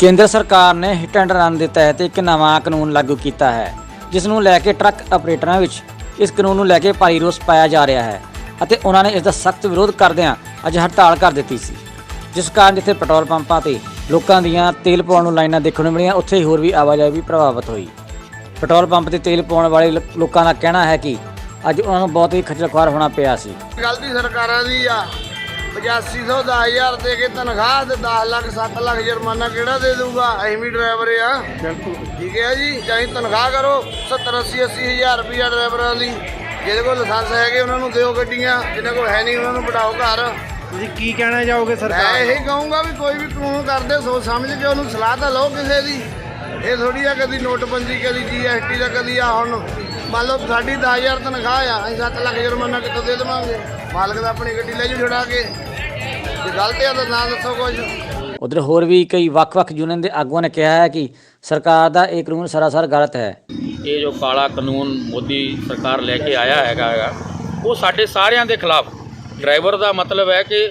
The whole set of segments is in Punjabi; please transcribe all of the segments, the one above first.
ਕੇਂਦਰ ਸਰਕਾਰ ਨੇ ਹਿੱਟ ਐਂਡ ਰਨ ਦੇ ਤਹਿਤ ਇੱਕ ਨਵਾਂ ਕਾਨੂੰਨ ਲਾਗੂ ਕੀਤਾ ਹੈ, ਜਿਸ ਨੂੰ ਲੈ ਕੇ ਟਰੱਕ ਆਪਰੇਟਰਾਂ ਵਿੱਚ ਇਸ ਕਾਨੂੰਨ ਨੂੰ ਲੈ ਕੇ ਭਾਰੀ ਰੋਸ ਪਾਇਆ ਜਾ ਰਿਹਾ ਹੈ ਅਤੇ ਉਹਨਾਂ ਨੇ ਇਸ ਦਾ ਸਖਤ ਵਿਰੋਧ ਕਰਦਿਆਂ ਅੱਜ ਹੜਤਾਲ ਕਰ ਦਿੱਤੀ ਸੀ, ਜਿਸ ਕਾਰਨ ਜਿੱਥੇ ਪੈਟਰੋਲ ਪੰਪਾਂ ਤੇ ਲੋਕਾਂ ਦੀਆਂ ਤੇਲ ਪਾਉਣ ਨੂੰ ਲਾਈਨਾਂ ਦੇਖਣ ਨੂੰ ਮਿਲੀਆਂ, ਉੱਥੇ ਹੀ ਹੋਰ ਵੀ ਆਵਾਜਾਈ ਵੀ ਪ੍ਰਭਾਵਿਤ ਹੋਈ। ਪੈਟਰੋਲ ਪੰਪ ਤੇ ਤੇਲ ਪਾਉਣ ਵਾਲੇ ਲੋਕਾਂ ਦਾ ਕਹਿਣਾ ਹੈ ਕਿ ਅੱਜ ਉਹਨਾਂ ਨੂੰ ਬਹੁਤ ਹੀ ਖੱਜਲ ਖੁਆਰ ਹੋਣਾ ਪਿਆ ਸੀ। ਗਲਤੀ ਸਰਕਾਰਾਂ ਦੀ ਆ। 8500 10000 ਦੇ ਕੇ ਤਨਖਾਹ ਤੇ 10 ਲੱਖ 7 ਲੱਖ ਜੁਰਮਾਨਾ ਕਿਹੜਾ ਦੇ ਦੂਗਾ ਅਸੀਂ ਵੀ ਡਰਾਈਵਰ ਆ। ਬਿਲਕੁਲ। ਠੀਕ ਹੈ ਜੀ? ਚਾਹੇ ਤਨਖਾਹ ਕਰੋ 70 80 80000 ਰੁਪਇਆ ਡਰਾਈਵਰਾਂ ਦੀ। ਜਿਹਦੇ ਕੋਲ ਲਾਇਸੈਂਸ ਹੈਗੇ ਉਹਨਾਂ ਨੂੰ ਦਿਓ ਗੱਡੀਆਂ। ਜਿਹਨਾਂ ਕੋਲ ਹੈ ਨਹੀਂ ਉਹਨਾਂ ਨੂੰ ਬਿਠਾਓ ਘਰ। ਤੁਸੀਂ ਕੀ ਕਹਿਣਾ ਚਾਹੋਗੇ ਮੈਂ ਸਰਕਾਰ ਇਹੀ ਕਹੂੰਗਾ ਵੀ ਕੋਈ ਵੀ ਕਾਨੂੰਨ ਕਰਦੇ ਸੋਚ ਸਮਝ ਕੇ ਉਹਨੂੰ ਸਲਾਹ ਤਾਂ ਲਓ ਕਿਸੇ ਦੀ। ਇਹ ਥੋੜੀ ਆ ਕਦੀ ਨੋਟਬੰਦੀ ਕਦੀ ਜੀਐਸਟੀ ਦਾ ਕਦੀ ਆ ਹੁਣ ਮੰਨ ਲਓ ਸਾਡੀ 10000 ਤਨਖਾਹ ਆ ਅਸੀਂ 7 ਲੱਖ ਜੁਰਮਾਨਾ ਕਿੱਥੋਂ ਦੇ ਦੇਵਾਂਗੇ? ਮਾਲਕ ਦਾ ਆਪਣੀ ਗੱਡੀ ਲੈ ਜੂ ਛੁਡਾ ਕੇ। ਜੇ ਗਲਤ ਆ ਤਾਂ ਨਾ ਦੱਸੋ ਕੁਝ ਉਧਰ ਹੋਰ ਵੀ ਕਈ ਵੱਖ-ਵੱਖ ਯੂਨੀਅਨ ਦੇ ਆਗੂਆਂ ਨੇ ਕਿਹਾ ਹੈ ਕਿ ਸਰਕਾਰ ਦਾ ਇਹ ਕਾਨੂੰਨ ਸਰਾਸਰ ਗਲਤ ਹੈ। ਇਹ ਜੋ ਕਾਲਾ ਕਾਨੂੰਨ ਮੋਦੀ ਸਰਕਾਰ ਲੈ ਕੇ ਆਇਆ ਹੈਗਾ ਹੈਗਾ ਉਹ ਸਾਡੇ ਸਾਰਿਆਂ ਦੇ ਖਿਲਾਫ। ਡਰਾਈਵਰ ਦਾ ਮਤਲਬ ਹੈ ਕਿ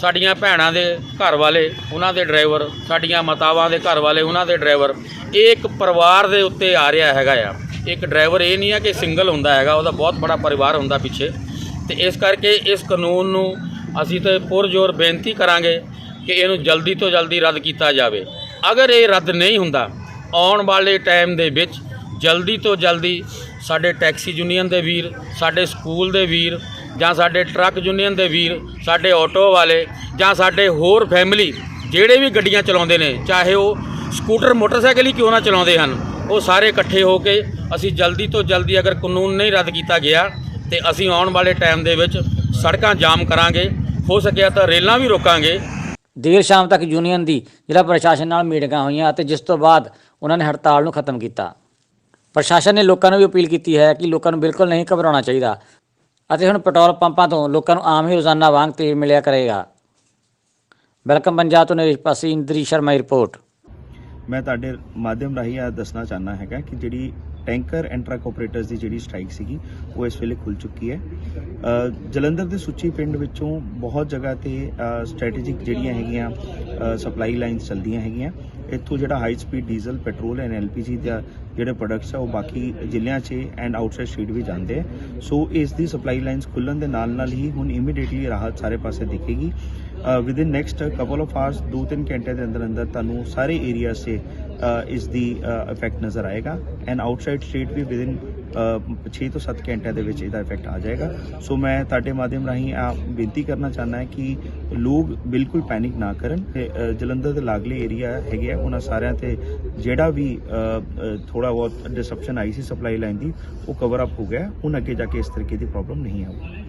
ਸਾਡੀਆਂ ਭੈਣਾਂ ਦੇ ਘਰ ਵਾਲੇ ਉਹਨਾਂ ਦੇ ਡਰਾਈਵਰ ਸਾਡੀਆਂ ਮਾਤਾਵਾਂ ਦੇ ਘਰ ਵਾਲੇ ਉਹਨਾਂ ਦੇ ਡਰਾਈਵਰ ਇਹ ਇੱਕ ਪਰਿਵਾਰ ਦੇ ਉੱਤੇ ਆ ਰਿਹਾ ਹੈਗਾ ਆ। ਇੱਕ ਡਰਾਈਵਰ ਇਹ ਨਹੀਂ ਹੈ ਕਿ ਸਿੰਗਲ ਹੁੰਦਾ ਹੈਗਾ, ਉਹਦਾ ਬਹੁਤ ਬੜਾ ਪਰਿਵਾਰ ਹੁੰਦਾ ਪਿੱਛੇ। ਤੇ ਇਸ ਕਰਕੇ ਇਸ ਕਾਨੂੰਨ ਨੂੰ ਅਸੀਂ ਤੇ ਪੁਰਜ਼ੋਰ ਬੇਨਤੀ ਕਰਾਂਗੇ ਕਿ ਇਹਨੂੰ ਜਲਦੀ ਤੋਂ ਜਲਦੀ ਰੱਦ ਕੀਤਾ ਜਾਵੇ। ਅਗਰ ਇਹ ਰੱਦ ਨਹੀਂ ਹੁੰਦਾ, ਆਉਣ ਵਾਲੇ ਟਾਈਮ ਦੇ ਵਿੱਚ ਜਲਦੀ ਤੋਂ ਜਲਦੀ ਸਾਡੇ ਟੈਕਸੀ ਯੂਨੀਅਨ ਦੇ ਵੀਰ, ਸਾਡੇ ਸਕੂਲ ਦੇ ਵੀਰ, ਜਾਂ ਸਾਡੇ ਟਰੱਕ ਯੂਨੀਅਨ ਦੇ ਵੀਰ, ਸਾਡੇ ਆਟੋ ਵਾਲੇ, ਜਾਂ ਸਾਡੇ ਹੋਰ ਫੈਮਿਲੀ, ਜਿਹੜੇ ਵੀ ਗੱਡੀਆਂ ਚਲਾਉਂਦੇ ਨੇ, ਚਾਹੇ ਉਹ ਸਕੂਟਰ, ਮੋਟਰਸਾਈਕਲ ਹੀ ਕਿਉਂ ਨਾ ਚਲਾਉਂਦੇ ਹਨ ਉਹ ਸਾਰੇ ਇਕੱਠੇ ਹੋ ਕੇ ਅਸੀਂ ਜਲਦੀ ਤੋਂ ਜਲਦੀ ਅਗਰ ਕਾਨੂੰਨ ਨਹੀਂ ਰੱਦ ਕੀਤਾ ਗਿਆ ਤੇ ਅਸੀਂ ਆਉਣ ਵਾਲੇ ਟਾਈਮ ਦੇ ਵਿੱਚ ਸੜਕਾਂ ਜਾਮ ਕਰਾਂਗੇ, ਹੋ ਸਕਿਆ ਤਾਂ ਰੇਲਾਂ ਵੀ ਰੋਕਾਂਗੇ। ਦੇਰ ਸ਼ਾਮ ਤੱਕ ਯੂਨੀਅਨ ਦੀ ਜ਼ਿਲ੍ਹਾ ਪ੍ਰਸ਼ਾਸਨ ਨਾਲ ਮੀਟਿੰਗਾਂ ਹੋਈਆਂ ਅਤੇ ਜਿਸ ਤੋਂ ਬਾਅਦ ਉਹਨਾਂ ਨੇ ਹੜਤਾਲ ਨੂੰ ਖਤਮ ਕੀਤਾ। ਪ੍ਰਸ਼ਾਸਨ ਨੇ ਲੋਕਾਂ ਨੂੰ ਵੀ ਅਪੀਲ ਕੀਤੀ ਹੈ ਕਿ ਲੋਕਾਂ ਨੂੰ ਬਿਲਕੁਲ ਨਹੀਂ ਘਬਰਾਉਣਾ ਚਾਹੀਦਾ ਅਤੇ ਹੁਣ ਪੈਟਰੋਲ ਪੰਪਾਂ ਤੋਂ ਲੋਕਾਂ ਨੂੰ ਆਮ ਹੀ ਰੋਜ਼ਾਨਾ ਵਾਂਗ ਤੇਲ ਮਿਲਿਆ ਕਰੇਗਾ। ਵੈਲਕਮ ਪੰਜਾਬ ਤੋਂ ਨਰੇਸ਼ ਪਾਸੀ, ਇੰਦਰੀ ਸ਼ਰਮਾ ਦੀ ਰਿਪੋਰਟ। ਮੈਂ ਤੁਹਾਡੇ ਮਾਧਿਅਮ ਰਾਹੀਂ ਇਹ ਦੱਸਣਾ ਚਾਹਨਾ ਹੈਗਾ ਕਿ ਜਿਹੜੀ ਟੈਂਕਰ ਐਂਡ ਟਰੱਕ ਆਪਰੇਟਰਸ ਦੀ ਜਿਹੜੀ ਸਟ੍ਰਾਈਕ ਸੀਗੀ, ਉਹ ਇਸ ਵੇਲੇ ਖੁੱਲ ਚੁੱਕੀ ਹੈ। ਜਲੰਧਰ ਦੇ ਸੁੱਚੀ ਪਿੰਡ ਵਿੱਚੋਂ ਬਹੁਤ ਜਗ੍ਹਾ ਤੇ ਸਟ੍ਰੈਟੇਜਿਕ ਜਿਹੜੀਆਂ ਹੈਗੀਆਂ ਸਪਲਾਈ ਲਾਈਨਸ ਚੱਲਦੀਆਂ ਹੈਗੀਆਂ। ਇੱਥੋਂ ਜਿਹੜਾ high speed diesel, petrol and LPG ਦਾ ਜਿਹੜੇ ਪ੍ਰੋਡਕਟਸ ਆ, ਉਹ ਬਾਕੀ ਜ਼ਿਲ੍ਹਿਆਂ 'ਚ ਐਂਡ ਆਊਟਸਾਈਡ ਸਟੇਟ ਵੀ ਜਾਂਦੇ ਆ। ਸੋ ਇਸ ਦੀ ਸਪਲਾਈ ਲਾਈਨਸ ਖੁੱਲਣ ਦੇ ਨਾਲ ਨਾਲ ਹੀ ਹੁਣ ਇਮੀਡੀਏਟਲੀ ਰਾਹਤ ਸਾਰੇ ਪਾਸੇ ਦਿਖੇਗੀ। Within next couple of hours 2-3 ਘੰਟੇ ਦੇ ਅੰਦਰ ਅੰਦਰ ਤੁਹਾਨੂੰ ਸਾਰੇ ਏਰੀਆ 'ਚ ਇਸ ਦੀ ਇਫੈਕਟ ਨਜ਼ਰ ਆਏਗਾ। ਐਂਡ ਆਊਟਸਾਈਡ ਸਟੇਟ ਵੀ ਵਿਦਿਨ 6 ਤੋਂ 7 ਘੰਟਿਆਂ ਦੇ ਵਿੱਚ ਇਹਦਾ ਇਫੈਕਟ ਆ ਜਾਏਗਾ। ਸੋ ਮੈਂ ਤੁਹਾਡੇ ਮਾਧਿਅਮ ਰਾਹੀਂ ਆ ਬੇਨਤੀ ਕਰਨਾ ਚਾਹੁੰਦਾ ਹਾਂ ਕਿ ਲੋਕ ਬਿਲਕੁਲ ਪੈਨਿਕ ਨਾ ਕਰਨ ਤੇ ਜਲੰਧਰ ਦੇ ਲਾਗਲੇ ਏਰੀਆ ਹੈਗੇ ਆ, ਉਹਨਾਂ ਸਾਰਿਆਂ ਤੇ ਜਿਹੜਾ ਵੀ ਥੋੜਾ ਬਹੁਤ ਡਿਸਰਪਸ਼ਨ ਆਈ ਸੀ ਸਪਲਾਈ ਲਾਈਨ ਦੀ, ਉਹ ਕਵਰ ਅਪ ਹੋ ਗਿਆ। ਹੁਣ ਅੱਗੇ ਜਾ ਕੇ ਇਸ ਤਰੀਕੇ ਦੀ ਪ੍ਰੋਬਲਮ ਨਹੀਂ ਆਊਗੀ।